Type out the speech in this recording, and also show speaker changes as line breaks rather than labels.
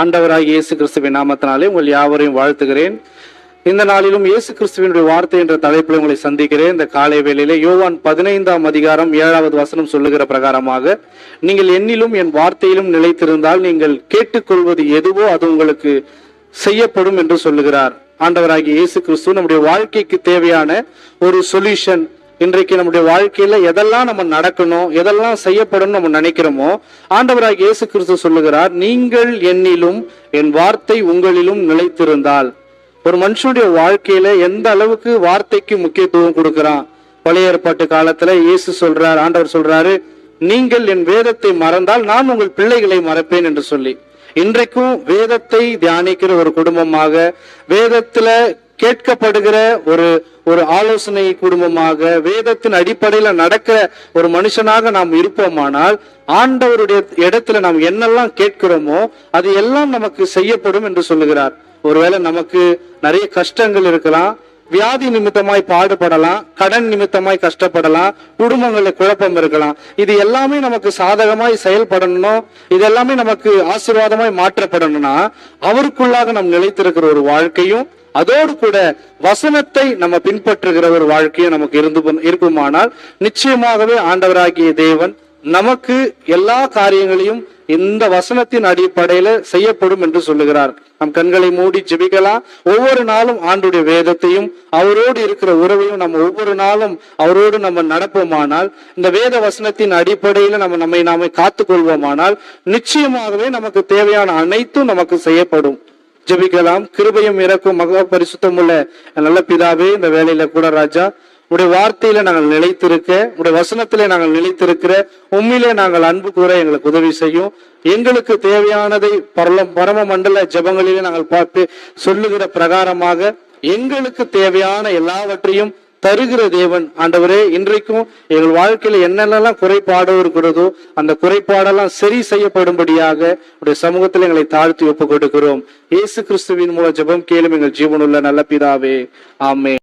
ஆண்டவராக இயேசு கிறிஸ்துவின் நாமத்தினாலே உங்கள் யாவரையும் வாழ்த்துகிறேன். இந்த நாளிலும் இயேசு கிறிஸ்துவினுடைய வார்த்தை என்ற தலைப்பில் உங்களை சந்திக்கிறேன். இந்த காலை வேளையிலே யோவான் பதினைந்தாம் அதிகாரம் ஏழாவது வசனம் சொல்லுகிற பிரகாரமாக நீங்கள் என்னிலும் என் வார்த்தையிலும் நிலைத்திருந்தால் நீங்கள் கேட்டுக்கொள்வது எதுவோ அது உங்களுக்கு செய்யப்படும் என்று சொல்லுகிறார். ஆண்டவராகிய இயேசு கிறிஸ்து நம்முடைய வாழ்க்கைக்கு தேவையான ஒரு சொல்யூஷன் இன்றைக்கு நம்முடைய வாழ்க்கையில எதெல்லாம் நம்ம நடக்கணும் எதெல்லாம் செய்யப்படும் நம்ம நினைக்கிறோமோ ஆண்டவராக இயேசு கிறிஸ்து சொல்லுகிறார் நீங்கள் என்னிலும் என் வார்த்தை உங்களிலும் நிலைத்திருந்தால். ஒரு மனுஷனுடைய வாழ்க்கையில எந்த அளவுக்கு வார்த்தைக்கு முக்கியத்துவம் கொடுக்கிறான்? பழைய ஏற்பாட்டு காலத்துல இயேசு சொல்றார் ஆண்டவர் சொல்றாரு நீங்கள் என் வேதத்தை மறந்தால் நான் உங்கள் பிள்ளைகளை மறப்பேன் என்று சொல்லி. இன்றைக்கும் வேதத்தை தியானிக்கிற ஒரு குடும்பமாக வேதத்துல கேட்கப்படுகிற ஒரு ஒரு ஆலோசனை குடும்பமாக வேதத்தின் அடிப்படையில நடக்கிற ஒரு மனுஷனாக நாம் இருப்போமானால் ஆண்டவருடைய இடத்துல நாம் என்னெல்லாம் கேட்கிறோமோ அது எல்லாம் நமக்கு செய்யப்படும் என்று சொல்லுகிறார். ஒருவேளை நமக்கு நிறைய கஷ்டங்கள் இருக்கலாம் வியாதி நிமித்தமாய் பாடுபடலாம் கடன் நிமித்தமாய் கஷ்டப்படலாம் குடும்பங்கள்ல குழப்பம் இருக்கலாம். இது எல்லாமே நமக்கு சாதகமாய் செயல்படணும் இது எல்லாமே நமக்கு ஆசீர்வாதமாய் மாற்றப்படணும்னா அவருக்குள்ளாக நாம் நிலைத்திருக்கிற ஒரு வாழ்க்கையும் அதோடு கூட வசனத்தை நம்ம பின்பற்றுகிற ஒரு வாழ்க்கையை நமக்கு இருந்து இருக்குமானால் நிச்சயமாகவே ஆண்டவராகிய தேவன் நமக்கு எல்லா காரியங்களையும் இந்த வசனத்தின் அடிப்படையில செய்யப்படும் என்று சொல்லுகிறார். நம் கண்களை மூடி ஜெபிக்கலாம். ஒவ்வொரு நாளும் ஆண்டுடைய வேதத்தையும் அவரோடு இருக்கிற உறவையும் நம்ம ஒவ்வொரு நாளும் அவரோடு நம்ம நடப்போமானால் இந்த வேத வசனத்தின் அடிப்படையில நம்ம நம்மை நாமே காத்துக் கொள்வோமானால் நிச்சயமாகவே நமக்கு தேவையான அனைத்தும் நமக்கு செய்யப்படும். ஜெபிக்கலாம். கிருபையும் இறக்கும் மகா பரிசுத்தம் உள்ள நல்ல பிதாவே இந்த வேலையில கூட ராஜா உடைய வார்த்தையில நாங்கள் நிலைத்திருக்க உடைய வசனத்திலே நாங்கள் நிலைத்திருக்கிற உண்மையிலே நாங்கள் அன்பு கூற எங்களுக்கு உதவி செய்யும். எங்களுக்கு தேவையானதை பரலம் பரம மண்டல ஜபங்களிலே நாங்கள் பார்த்து சொல்லுகிற பிரகாரமாக எங்களுக்கு தேவையான எல்லாவற்றையும் தருகிற தேவன் ஆண்டவரே இன்றைக்கும் எங்கள் வாழ்க்கையில என்னென்னலாம் குறைபாடு இருக்கிறதோ அந்த குறைபாடெல்லாம் சரி செய்யப்படும்படியாக உடைய சமூகத்தில் எங்களை தாழ்த்தி ஒப்புக் கொடுக்கிறோம் இயேசு கிறிஸ்துவின் மூலம் ஜெபம் கேளும் எங்கள் ஜீவனுள்ள நல்ல பிதாவே. ஆமே